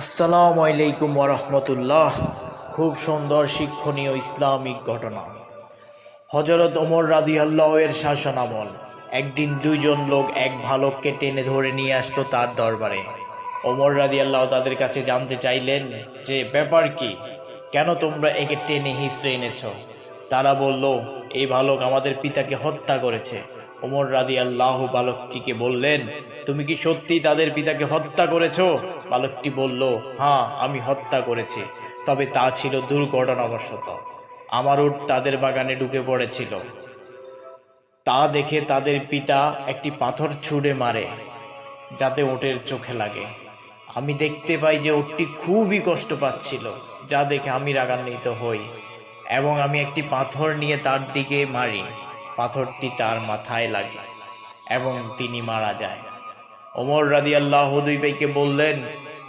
আসসালামু আলাইকুম ওরহমতুল্লাহ খুব সুন্দর শিক্ষণীয় ইসলামিক ঘটনা। হজরত ওমর রাদি আল্লাহের শাসন আমল একদিন দুইজন লোক এক ভালককে টেনে ধরে নিয়ে আসলো তার দরবারে। ওমর রাদি আল্লাহ তাদের কাছে জানতে চাইলেন যে, ব্যাপার কি? কেন তোমরা একে টেনে হিসড়ে এনেছ? তারা বলল, এই ভালক আমাদের পিতাকে হত্যা করেছে। ওমর রাদি আল্লাহ বালকটিকে বললেন, তুমি কি সত্যি তাদের পিতাকে হত্যা করেছ? বালকটি বলল হ্যাঁ আমি হত্যা করেছি, তবে তা ছিল দুর্ঘটনাবশত। আমার উট তাদের বাগানে ঢুকে পড়েছিল। তা দেখে তাদের পিতা একটি পাথর ছুঁড়ে মারে, যাতে ওটের চোখে লাগে। আমি দেখতে পাই যে ওটটি খুবই কষ্ট পাচ্ছিল, যা দেখে আমি রাগান্বিত হই, এবং আমি একটি পাথর নিয়ে তার দিকে মারি। পাথরটি তার মাথায় লাগে এবং তিনি মারা যায়। ওমর রাদি আল্লাহ দুই ভাইকে বললেন,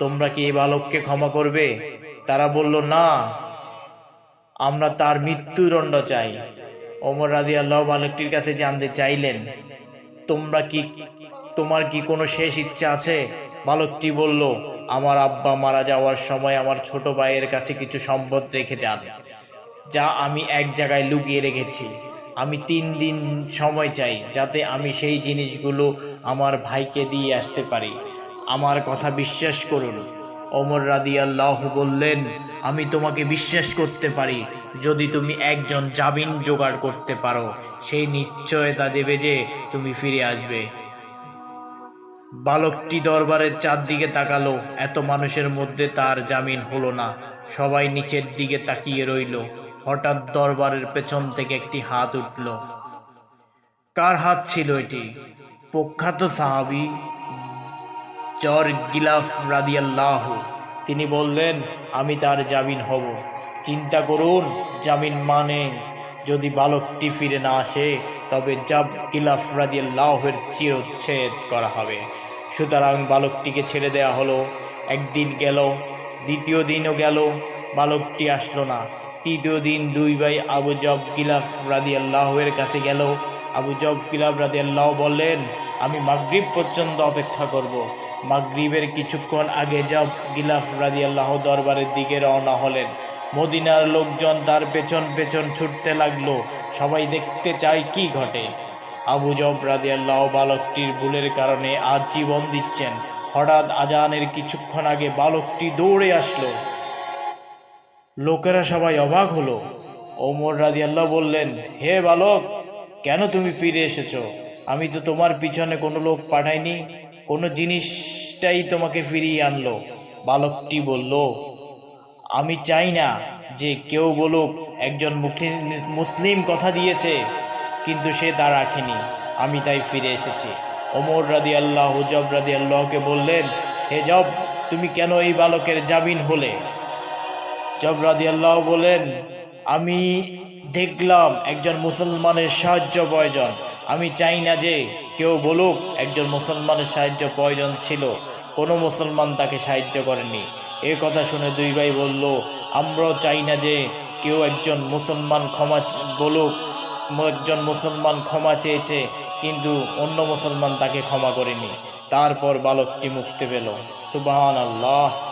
তোমরা কি এই বালককে ক্ষমা করবে? তারা বলল, না, আমরা তার মৃত্যুদণ্ড চাই। ওমর রাদি আল্লাহ বালকটির কাছে জানতে চাইলেন, তোমরা কি, তোমার কি কোনো শেষ ইচ্ছা আছে? বালকটি বলল, আমার আব্বা মারা যাওয়ার সময় আমার ছোট ভাইয়ের কাছে কিছু সম্পদ রেখে যান। যা আমি এক জায়গায় লুকিয়ে রেখেছি। আমি তিন দিন সময় চাই যাতে আমি সেই জিনিসগুলো আমার ভাইকে দিয়ে আসতে পারি। আমার কথা বিশ্বাস করুন। অমর রাদি আল্লাহ বললেন, আমি তোমাকে বিশ্বাস করতে পারি। যদি তুমি একজন জামিন জোগাড় করতে পারো, সেই নিশ্চয়তা দেবে যে তুমি ফিরে আসবে। বালকটি দরবারের চারদিকে তাকালো। এত মানুষের মধ্যে তার জামিন হলো না। সবাই নিচের দিকে তাকিয়ে রইল। হঠাৎ দরবারের পেছন থেকে একটি হাত উঠল। কার হাত ছিল এটি? প্রখ্যাত সাহাবি চর গিলাফ রাদিয়াল্লাহ। তিনি বললেন, আমি তার জামিন হব। চিন্তা করুন, জামিন মানে যদি বালকটি ফিরে না আসে, তবে জাব গিলাফ রাদিয়াল্লাহের চিরচ্ছেদ করা হবে। সুতরাং বালকটিকে ছেড়ে দেয়া হলো। একদিন গেল, দ্বিতীয় দিনও গেল, বালকটি আসলো না। তৃতীয় দিন দুই ভাই আবু জব গিলাফ রাদি আল্লাহের কাছে গেল। আবু জব গিলাফ রাদি আল্লাহ বললেন, আমি মাগরিব পর্যন্ত অপেক্ষা করব। মাগরিবের কিছুক্ষণ আগে জব গিলাফ রাদি আল্লাহ দরবারের দিকে রওনা হলেন। মদিনার লোকজন তার পেছন পেছন ছুটতে লাগল। সবাই দেখতে চায় কি ঘটে। আবু জব রাদি আল্লাহ বালকটির ভুলের কারণে আজ জীবন দিচ্ছেন। হঠাৎ আজানের কিছুক্ষণ আগে বালকটি দৌড়ে আসলো। লোকেরা সবাই অবাক হলো। ওমর রাজি আল্লাহ বললেন, হে বালক, কেন তুমি ফিরে এসেছ? আমি তো তোমার পিছনে কোনো লোক পাঠাইনি। কোনো জিনিসটাই তোমাকে ফিরিয়ে আনলো। বালকটি বলল, আমি চাই না যে কেউ বলুক, একজন মুসলিম কথা দিয়েছে, কিন্তু সে তা রাখেনি। আমি তাই ফিরে এসেছি। ওমর রাদি আল্লাহ জব রাদি আল্লাহকে বললেন, হে জব, তুমি কেন এই বালকের জামিন হলে? জবরাদি আল্লাহ বলেন, আমি দেখলাম একজন মুসলমানের সাহায্য প্রয়োজন। আমি চাই না যে কেউ বলুক একজন মুসলমানের সাহায্য প্রয়োজন ছিল। কোনো মুসলমান তাকে সাহায্য করেনি। এ কথা শুনে দুই ভাই বলল, আমরাও চাই না যে কেউ একজন মুসলমান ক্ষমা বলুক, একজন মুসলমান ক্ষমা চেয়েছে, কিন্তু অন্য মুসলমান তাকে ক্ষমা করেনি। তারপর বালকটি মুক্তি পেল। সুবাহান আল্লাহ